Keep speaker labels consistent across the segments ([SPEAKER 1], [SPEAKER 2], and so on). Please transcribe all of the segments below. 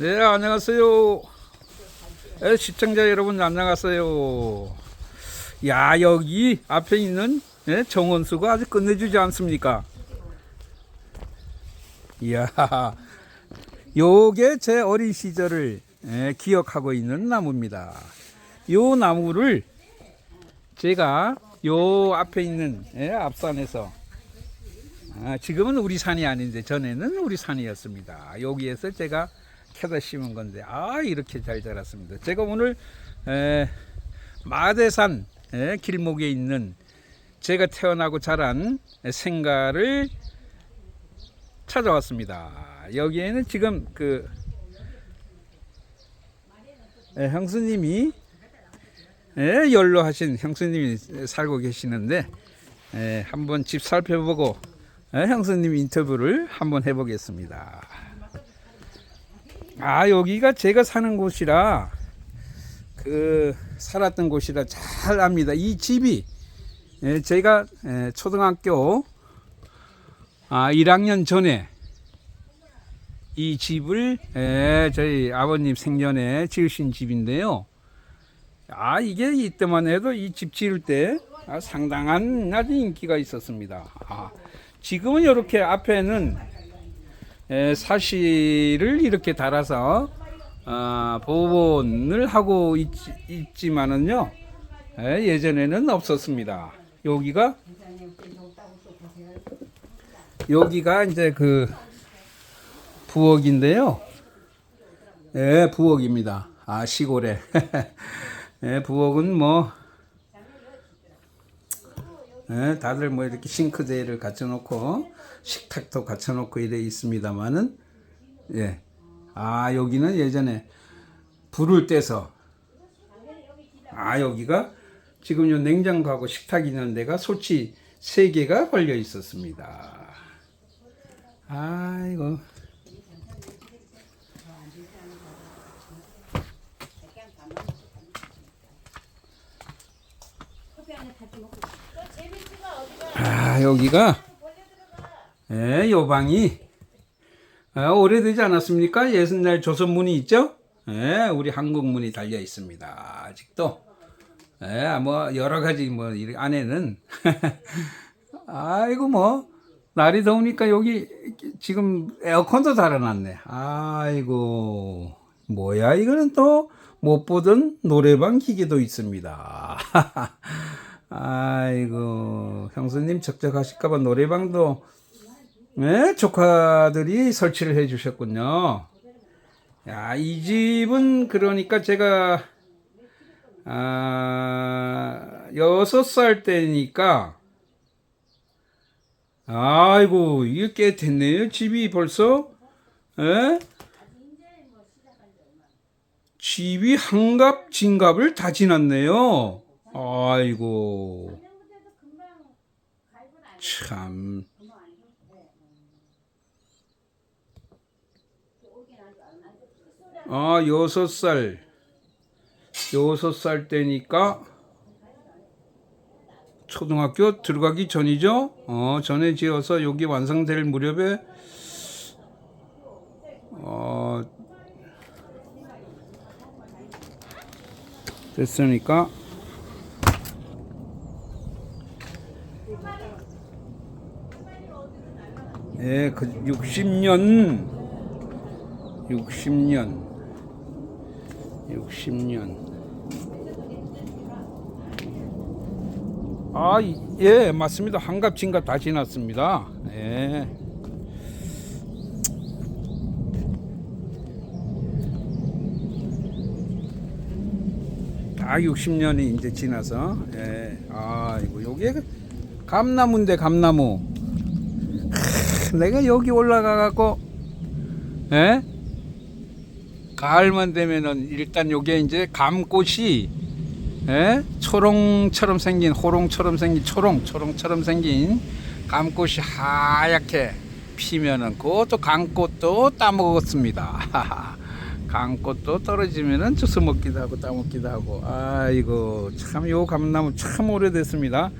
[SPEAKER 1] 네, 안녕하세요. 네, 시청자 여러분 안녕하세요. 야, 여기 앞에 있는 네, 정원수가 아주 끝내주지 않습니까? 이야, 요게 제 어린 시절을 예, 기억하고 있는 나무입니다. 요 나무를 제가 요 앞에 있는 예, 앞산에서 아, 지금은 우리 산이 아닌데 전에는 우리 산이었습니다. 여기에서 제가 캐다 심은 건데 아 이렇게 잘 자랐습니다. 제가 오늘 에, 마대산 에, 길목에 있는 제가 태어나고 자란 생가를 찾아왔습니다. 여기에는 지금 그 에, 형수님이 에, 연로하신 형수님이 살고 계시는데 에, 한번 집 살펴보고 에, 형수님 인터뷰를 한번 해보겠습니다. 아 여기가 제가 사는 곳이라 그 살았던 곳이라 잘 압니다. 이 집이 에, 제가 에, 초등학교 아 1학년 전에 이 집을 에, 저희 아버님 생전에 지으신 집인데요. 아 이게 이때만 해도 이 집 지을 때 아, 상당한 아주 인기가 있었습니다. 아, 지금은 이렇게 앞에는 에, 사실을 이렇게 달아서 아, 보존을 하고 있, 지만은요 예 전에는 없었습니다. 여기가 여기가 이제 그 부엌인데요. 예, 부엌입니다. 아, 시골에. 예, 부엌은 뭐, 예, 다들 뭐 이렇게 싱크대를 갖춰놓고, 식탁도 갖춰놓고 이래 있습니다만은, 예. 아, 여기는 예전에 불을 떼서, 아, 여기가 지금 요 냉장고하고 식탁 있는 데가 솔치 세 개가 걸려 있었습니다. 아이고. 아, 여기가, 예, 요 방이, 아, 오래되지 않았습니까? 예순날 조선문이 있죠? 예, 우리 한국문이 달려 있습니다. 아직도. 예, 뭐, 여러 가지, 뭐, 이 안에는. 아이고, 뭐, 날이 더우니까 여기 지금 에어컨도 달아놨네. 아이고, 뭐야, 이거는 또 못 보던 노래방 기계도 있습니다. 아이고, 형수님 적적하실까봐 노래방도 네, 조카들이 설치를 해 주셨군요. 야, 이 집은 그러니까 제가 아, 여섯 살 때니까 아이고, 이게 꽤 됐네요. 집이 벌써 에? 집이 한갑 진갑을 다 지났네요. 아이고. 참. 아, 여섯 살. 여섯 살 때니까 초등학교 들어가기 전이죠? 어, 전에 지어서 여기 완성될 무렵에 어, 됐으니까 예, 그 60년 60년 60년 아, 이- 예, 맞습니다. 한갑 진갑 다 지났습니다. 예. 다 60년이 이제 지나서, 예. 아, 이거 여기에 감나무인데, 감나무. 크, 내가 여기 올라가 갖고, 예? 가을만 되면은 일단 요게 이제 감꽃이 예? 초롱처럼 생긴 호롱처럼 생긴 초롱 초롱처럼 생긴 감꽃이 하얗게 피면은 그것도 감꽃도 따먹었습니다. 감꽃도 떨어지면은 주워 먹기도 하고 따먹기도 하고 아이고 참요 감나무 참 오래됐습니다.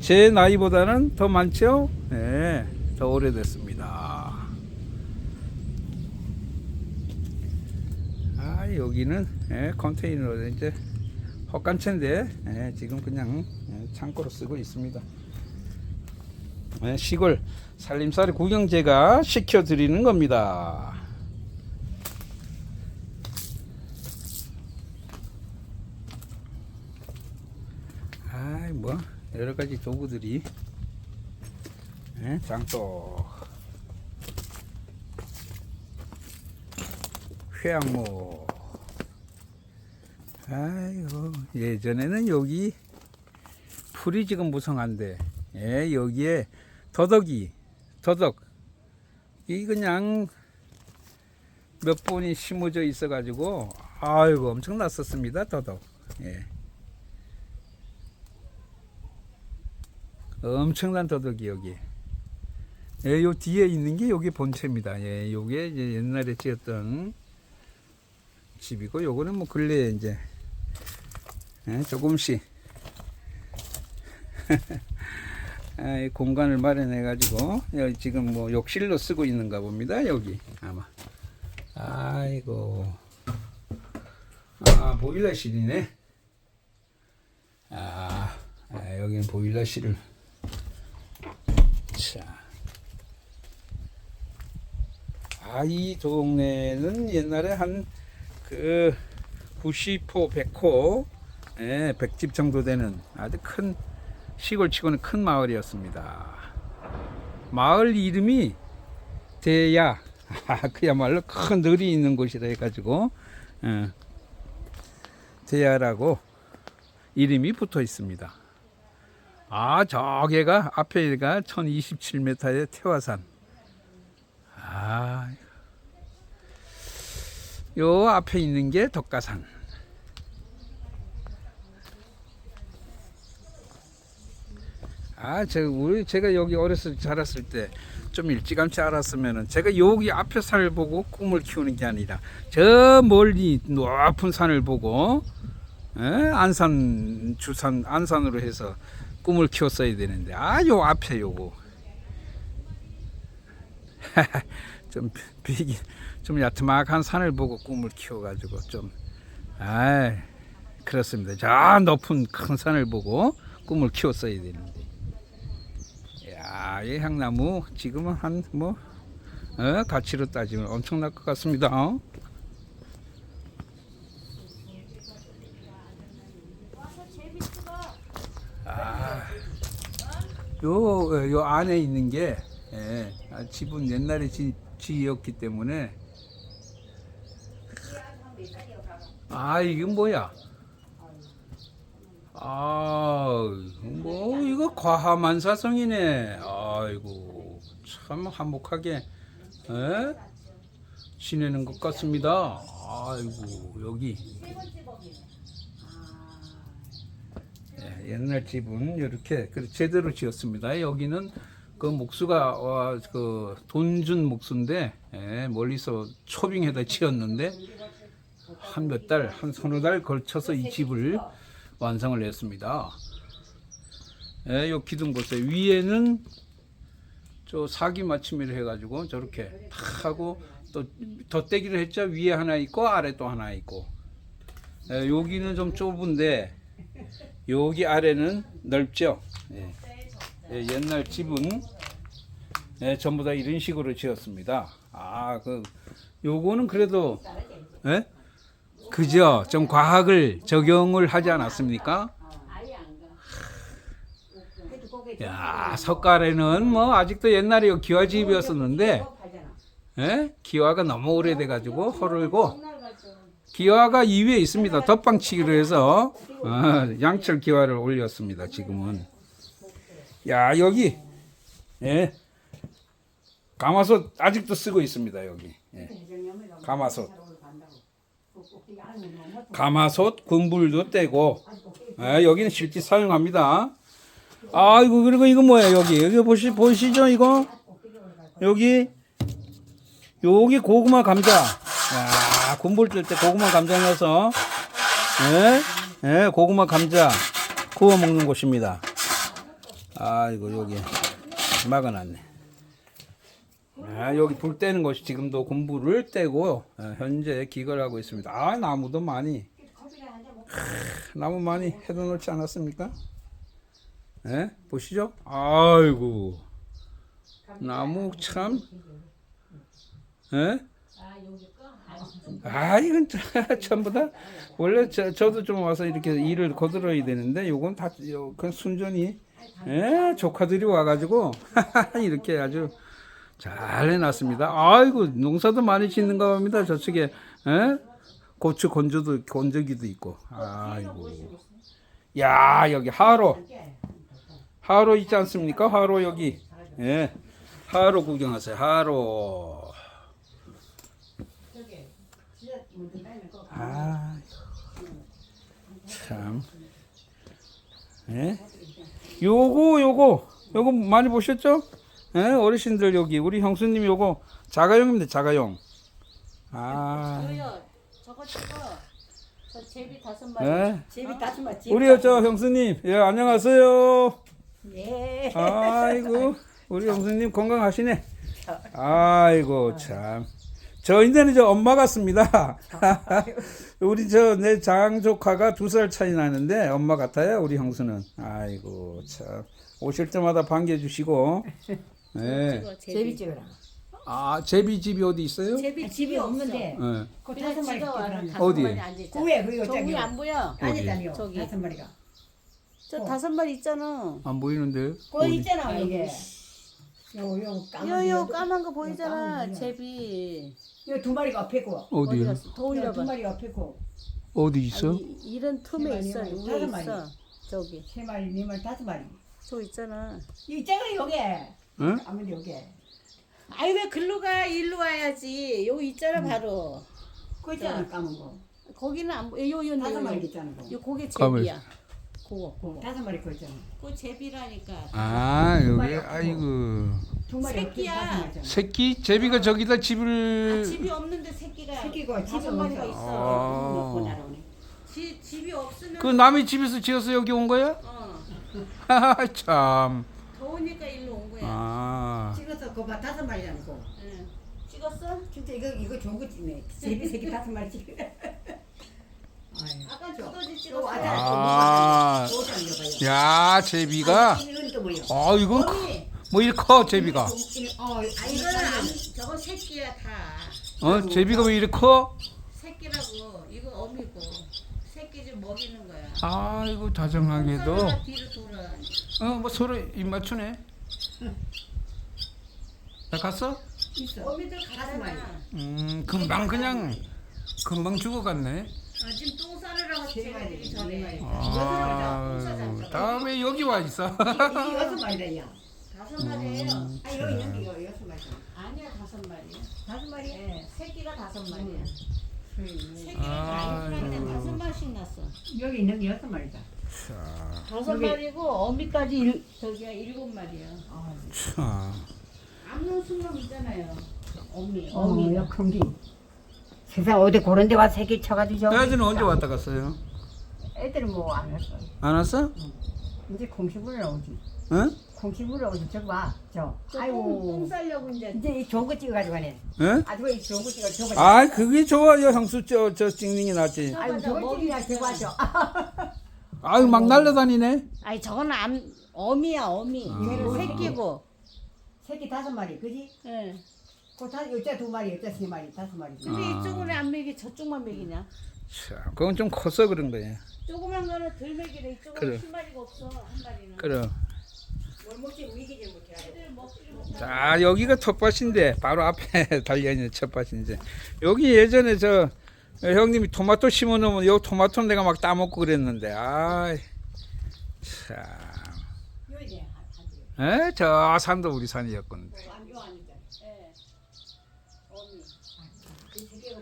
[SPEAKER 1] 제 나이보다는 더 많죠? 예, 더 오래됐습니다. 아 여기는 예, 컨테이너로 이제 헛간채인데 예, 지금 그냥 예, 창고로 쓰고 있습니다. 예, 시골 살림살이 구경 제가 시켜드리는 겁니다. 아이 뭐 여러 가지 도구들이 예, 장독 회양모 아이고 예전에는 여기 풀이 지금 무성한데 예, 여기에 더덕이 더덕 이 그냥 몇 번이 심어져 있어 가지고 아이고 엄청 났었습니다 더덕 예. 엄청난 더덕이 여기 예, 요 뒤에 있는 게 여기 본체입니다 예, 요게 옛날에 지었던 집이고 요거는 뭐 근래에 이제 예, 조금씩. 아, 이 공간을 마련해 가지고 지금 뭐 욕실로 쓰고 있는가 봅니다 여기. 아마. 아이고. 아 보일러실이네. 아, 아 여기는 보일러실을. 자. 아, 이 동네는 옛날에 한 그 90호, 100호, 예, 100집 정도 되는 아주 큰 시골 치고는 큰 마을이었습니다. 마을 이름이 대야, 아, 그야말로 큰 늘이 있는 곳이라 해가지고 예, 대야라고 이름이 붙어 있습니다. 아, 저게가 앞에가 1027m의 태화산. 아, 요 앞에 있는 게 덕가산. 아, 제가 우리 제가 여기 어렸을 때 자랐을 때 좀 일찌감치 알았으면은 제가 여기 앞에 산을 보고 꿈을 키우는 게 아니라 저 멀리 높은 산을 보고 에? 안산 주산 안산으로 해서 꿈을 키웠어야 되는데 아 요 앞에 요거 좀 비기 좀 야트막한 산을 보고 꿈을 키워가지고 좀, 아, 그렇습니다. 저 높은 큰 산을 보고 꿈을 키웠어야 되는데. 야, 이 향나무 지금은 한 뭐, 어, 가치로 따지면 엄청날 것 같습니다. 어? 아, 요, 요 안에 있는 게, 예, 아, 집은 옛날에 지, 지었기 때문에 아 이건 뭐야? 아, 뭐 이거 과하만사성이네. 아이고 참 한복하게 에? 지내는 것 같습니다. 아이고 여기 예, 옛날 집은 이렇게 그 제대로 지었습니다. 여기는 그 목수가 와, 그 돈준 목수인데 예, 멀리서 초빙해다 지었는데 한 몇 달, 한 서너 달 걸쳐서 이 집을 완성을 했습니다. 예, 요 기둥 보세요. 위에는 저 사기 맞춤이를 해가지고 저렇게 탁 하고 또 덧대기를 했죠. 위에 하나 있고 아래 또 하나 있고. 예, 여기는 좀 좁은데 여기 아래는 넓죠. 예. 예, 옛날 집은 예, 전부 다 이런 식으로 지었습니다. 아, 그 요거는 그래도 예? 그죠? 좀 과학을 적용을 하지 않았습니까? 야, 석가래는 뭐 아직도 옛날에 요 기와집이었었는데 예? 기와가 너무 오래돼 가지고 허를고 기와가 2위에 있습니다. 덧방치기로 해서 어, 양철 기와를 올렸습니다. 지금은 야 여기 예 가마솥 아직도 쓰고 있습니다 여기 예. 가마솥 가마솥 군불도 떼고. 예, 여기는 실제 사용합니다. 아이고 그리고 이거 뭐야 여기? 여기 보시 보시죠 이거? 여기 여기 고구마 감자. 야 군불 뜰 때 고구마 감자 넣어서 예? 예, 고구마 감자 구워 먹는 곳입니다. 아이고 여기 막아놨네. 아, 여기 불 떼는 것이 지금도 공부를 떼고 어, 현재 기거를 하고 있습니다. 아 나무도 많이 크, 나무 많이 해도 놓지 않았습니까? 예? 보시죠. 아이고 나무 참 예? 아 이건 전부 다 원래 저, 저도 좀 와서 이렇게 일을 거들어야 되는데 요건 다 요- 그냥 순전히 예, 조카들이 와가지고 이렇게 아주 잘 해놨습니다. 아이고 농사도 많이 짓는가 봅니다. 저쪽에 예? 고추 건조도 건조기도 있고. 아이고. 야 여기 하로 하로 있지 않습니까? 하로 여기 예 하로 구경하세요. 하로. 아 참. 예? 요거 요거 요거 많이 보셨죠? 예? 어르신들 여기 우리 형수님 요거 자가용입니다. 자가용. 아.
[SPEAKER 2] 저요. 저거 저거. 저 제비 다섯 마리.
[SPEAKER 1] 예?
[SPEAKER 3] 제비?
[SPEAKER 1] 우리 저 형수님 예 안녕하세요.
[SPEAKER 3] 예.
[SPEAKER 1] 아이고 우리 형수님 건강하시네. 아이고 참. 저 이제는 저 엄마 같습니다. 우리 저 내 장조카가 두 살 차이 나는데 엄마 같아요 우리 형수는. 아이고 참 오실 때마다 반겨주시고. 네.
[SPEAKER 2] 저거
[SPEAKER 3] 제비 찍어라.
[SPEAKER 1] 아 제비 집이 어디 있어요?
[SPEAKER 2] 제비
[SPEAKER 3] 아, 집이 없는데
[SPEAKER 1] 네.
[SPEAKER 3] 그 다섯 마리.
[SPEAKER 2] 다섯
[SPEAKER 1] 어디?
[SPEAKER 2] 마리
[SPEAKER 3] 그거
[SPEAKER 2] 저
[SPEAKER 3] 저기
[SPEAKER 2] 안 보여?
[SPEAKER 3] 아니다니요.
[SPEAKER 2] 저기.
[SPEAKER 3] 다섯 마리가.
[SPEAKER 2] 저
[SPEAKER 3] 어.
[SPEAKER 2] 다섯 마리 있잖아.
[SPEAKER 1] 안 보이는데.
[SPEAKER 3] 그거 있잖아 이게. 요요 까만
[SPEAKER 2] 요요
[SPEAKER 3] 거.
[SPEAKER 2] 까만 거
[SPEAKER 3] 까만
[SPEAKER 2] 보이잖아.
[SPEAKER 3] 거요.
[SPEAKER 2] 제비.
[SPEAKER 3] 요두 마리가 앞에 고.
[SPEAKER 2] 어디
[SPEAKER 1] 어디요?
[SPEAKER 2] 갔어? 더
[SPEAKER 3] 두
[SPEAKER 2] 올려봐.
[SPEAKER 3] 마리가 앞에 고.
[SPEAKER 1] 어디
[SPEAKER 2] 아,
[SPEAKER 1] 있어?
[SPEAKER 2] 이, 이런 틈에
[SPEAKER 3] 마리,
[SPEAKER 2] 있어.
[SPEAKER 3] 마리,
[SPEAKER 2] 위에
[SPEAKER 3] 다섯 마리.
[SPEAKER 2] 있어. 저기.
[SPEAKER 3] 세 마리, 네 마리, 다섯 마리.
[SPEAKER 2] 저 있잖아.
[SPEAKER 3] 이 있잖아 요게.
[SPEAKER 1] 응?
[SPEAKER 3] 아무리 요게.
[SPEAKER 2] 아이 왜 글로 가? 일로 와야지. 요 있잖아
[SPEAKER 3] 음.
[SPEAKER 2] 바로.
[SPEAKER 3] 그거 있잖아 까만 거.
[SPEAKER 2] 거기는 안 보여. 요, 요,
[SPEAKER 3] 다섯
[SPEAKER 2] 요,
[SPEAKER 3] 마리
[SPEAKER 2] 요.
[SPEAKER 3] 있잖아 거.
[SPEAKER 2] 요 고개 제비야. 그거, 그거.
[SPEAKER 3] 다섯 마리 거 있잖아.
[SPEAKER 2] 그거 제비라니까.
[SPEAKER 1] 아 여기 아이고
[SPEAKER 3] 두 마리 앞에
[SPEAKER 2] 새끼야.
[SPEAKER 3] 다섯 마리.
[SPEAKER 1] 새끼 제비가 저기다
[SPEAKER 2] 아,
[SPEAKER 1] 집을
[SPEAKER 2] 집이 없는데 새끼가
[SPEAKER 3] 새끼가
[SPEAKER 2] 다섯 마리가
[SPEAKER 3] 없어.
[SPEAKER 2] 있어.
[SPEAKER 1] 아.
[SPEAKER 3] 먹고 날아오네.
[SPEAKER 2] 지, 집이 없으면
[SPEAKER 1] 그 남의 집에서 지어서 여기 온 거야?
[SPEAKER 2] 어,
[SPEAKER 1] 참.
[SPEAKER 2] 더우니까 일로.
[SPEAKER 1] 아.
[SPEAKER 3] 찍어서 그거 봐 다섯 마리잖아 거.
[SPEAKER 2] 응. 찍었어?
[SPEAKER 3] 진짜 이거 이거 좋은 거 찍네. 제비 새끼 다섯 마리 찍.
[SPEAKER 2] 아까 두더지
[SPEAKER 3] 또
[SPEAKER 2] 찍었어.
[SPEAKER 1] 아.
[SPEAKER 3] 또 당겨봐요.
[SPEAKER 1] 야 제비가.
[SPEAKER 3] 이건 또 뭐야?
[SPEAKER 1] 아 이건 크-. 뭐 이렇게 커 제비가.
[SPEAKER 3] 어,
[SPEAKER 2] 아, 이거는 안, 저거 새끼야 다.
[SPEAKER 1] 어 제비가 왜 이렇게 커?
[SPEAKER 2] 새끼라고. 이거 어미고. 새끼 좀 먹이는 거야.
[SPEAKER 1] 아이고
[SPEAKER 2] 뒤로 돌아.
[SPEAKER 1] 어 뭐 서로 입 맞추네. 나 갔어?
[SPEAKER 3] 있어.
[SPEAKER 2] 어미들
[SPEAKER 3] 마리.
[SPEAKER 2] 가잖아.
[SPEAKER 1] 음 금방 그냥 금방 죽어갔네.
[SPEAKER 2] 아, 지금 똥 싸느라고
[SPEAKER 3] 세 마리,
[SPEAKER 2] 네 저래.
[SPEAKER 3] 마리.
[SPEAKER 1] 아 다음에 여기 와 있어.
[SPEAKER 3] 이 여섯 마리다 야.
[SPEAKER 2] 다섯 마리예요.
[SPEAKER 3] 아 여기 있는 게 이거 여섯 마리잖아.
[SPEAKER 2] 아니야 다섯 마리야.
[SPEAKER 3] 다섯 마리?
[SPEAKER 2] 예, 새끼가 다섯 마리야.
[SPEAKER 3] 음.
[SPEAKER 2] 새끼가
[SPEAKER 1] 아이고.
[SPEAKER 2] 많이 다섯 마리씩 났어.
[SPEAKER 3] 여기 있는 게 여섯 마리다.
[SPEAKER 2] 다섯 마리고 어미까지 일, 저기야 일곱 마리야.
[SPEAKER 3] 아,
[SPEAKER 1] 참.
[SPEAKER 2] 암놈 순놈 있잖아요. 어미
[SPEAKER 3] 어,
[SPEAKER 2] 어미.
[SPEAKER 3] 야, 큰기. 세상 어디 그런 데 와서 새끼 쳐가지고 저기
[SPEAKER 1] 애들은 언제 왔다 갔어요?
[SPEAKER 3] 애들은 뭐 안 왔어.
[SPEAKER 1] 안 왔어?
[SPEAKER 3] 이제 공시불 나오지.
[SPEAKER 1] 응?
[SPEAKER 3] 공시불 나오지. 저기 봐. 저.
[SPEAKER 2] 똥, 똥
[SPEAKER 3] 아이고.
[SPEAKER 2] 싸려고 이제
[SPEAKER 3] 이제 이 좋은 거 찍어가지고 가네.
[SPEAKER 1] 응?
[SPEAKER 3] 아주 이 좋은 거 찍어. 저거.
[SPEAKER 1] 아 그게 좋아요 형수 저, 저 찍는 게 낫지
[SPEAKER 3] 아이고 저거
[SPEAKER 2] 먹이
[SPEAKER 3] 찍이나 저거 하죠.
[SPEAKER 1] 아유 막 날라다니네
[SPEAKER 2] 아니 저거는 암 어미야 어미.
[SPEAKER 1] 아.
[SPEAKER 2] 얘는 새끼고.
[SPEAKER 3] 새끼 다섯 마리, 그지?
[SPEAKER 2] 예.
[SPEAKER 3] 그 다, 여자 두 마리, 여자 세 마리, 다섯 마리.
[SPEAKER 2] 근데
[SPEAKER 1] 아.
[SPEAKER 2] 이쪽은 안 먹이 저쪽만 먹이냐?
[SPEAKER 1] 참 그건 좀 커서 그런 거야
[SPEAKER 2] 조그만 거는 덜 먹이래. 이쪽은
[SPEAKER 1] 그래.
[SPEAKER 2] 한 마리가 없어 한 마리는.
[SPEAKER 1] 그래
[SPEAKER 3] 뭘 먹지, 위기질 못해.
[SPEAKER 2] 애들 먹지를 못해.
[SPEAKER 1] 자 여기가 텃밭인데 바로 앞에 달려 있는 텃밭인데 여기 예전에 저 형님이 토마토 심어놓으면 요 토마토 내가 막 따먹고 그랬는데 아이 참. 에? 저 산도 우리.
[SPEAKER 2] 예.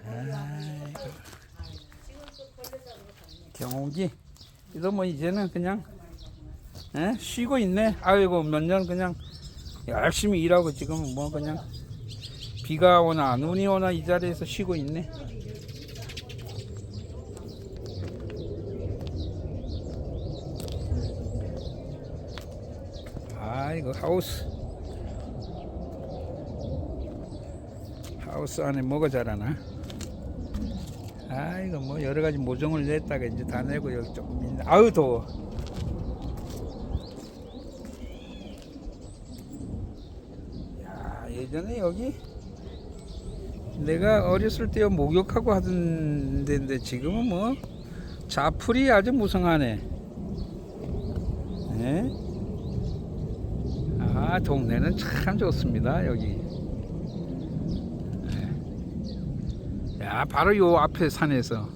[SPEAKER 2] 그렇다네.
[SPEAKER 1] 경옥이 이거 뭐 이제는 그냥 에? 쉬고 있네 아이고 몇 년 그냥 열심히 일하고 지금 뭐 그냥 비가 오나 눈이 오나 이 자리에서 쉬고 있네 아이고 하우스 하우스 안에 뭐가 자라나? 아 이거 뭐 여러 가지 모종을 냈다가 이제 다 내고 여기 조금. 아유 더워. 야 예전에 여기 내가 어렸을 때 목욕하고 하던 데인데 지금은 뭐 자풀이 아주 무성하네. 네. 아 동네는 참 좋습니다 여기. 네. 야 바로 요 앞에 산에서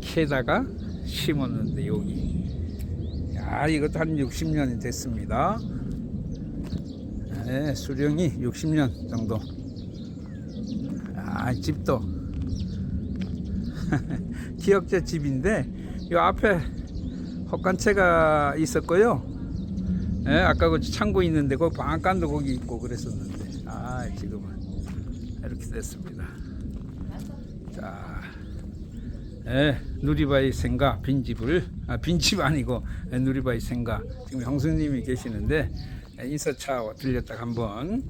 [SPEAKER 1] 캐다가 심었는데 여기. 야 이것도 한 60년이 됐습니다. 네, 수령이 60년 정도. 아 집도 기역자 집인데 요 앞에 헛간채가 있었고요. 예, 아까 그 창고 있는데 그 방앗간도 거기 있고 그랬었는데 아 지금은 이렇게 됐습니다. 자, 예, 누리바이 생가 빈집을 아 빈집 아니고 예, 누리바이 생가 지금 형수님이 계시는데 예, 인사차 들렸다 가 한번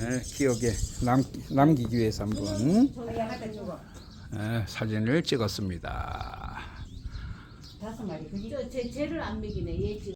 [SPEAKER 1] 예, 기억에 남, 남기기 위해서 한번 예, 사진을 찍었습니다.
[SPEAKER 3] 다섯 마리 그지?
[SPEAKER 2] 저 쟤, 쟤를 안 먹이네 얘 지금